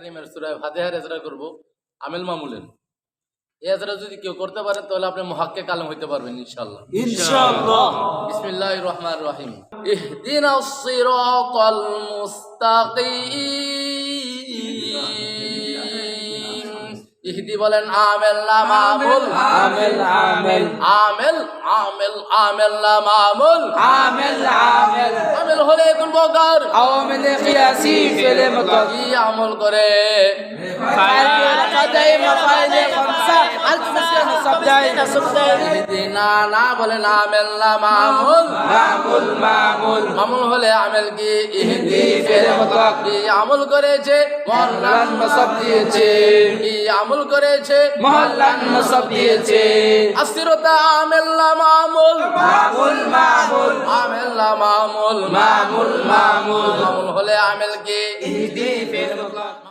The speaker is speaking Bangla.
কারিমের সুরায় ফাতিহার এজরা করব আমেল মামুলের এজরা যদি কেউ করতে পারেন তাহলে আপনি মহাক্কে কালাম হইতে পারবেন ইনশাল্লাহ ইনশাআল্লাহ। বিসমিল্লাহ রহমান রহিম। ইহদিনা সিরাতাল মুস্তাকিম। ইহদি বলেন আমেল না মামুল। আমেল আমেল। আমেল আমেল আমেল না মামুল। আমেল আমেল। আমেল কোন প্রকার আওয়ামিল কিয়াসি ফেলে মতক কি আমল করে কাদাই সাবদাই সাবদাই ইহদিনা না বলেন আমেল না মামুল। মামুল মামুল। আমল হলে আমেল কি? ইহদি ফেলে মতক কি আমল করেছে? মহল্লান নসব দিয়েছে। কি আমল করেছে? মহল্লান নসব দিয়েছে। আসিরতা আমেল্লা মামুল। মামুল মামুল। আমেল্লা মামুল। মামুল মামুল। মামুল হলে আমেল কি? ইহদি ফেলে মতক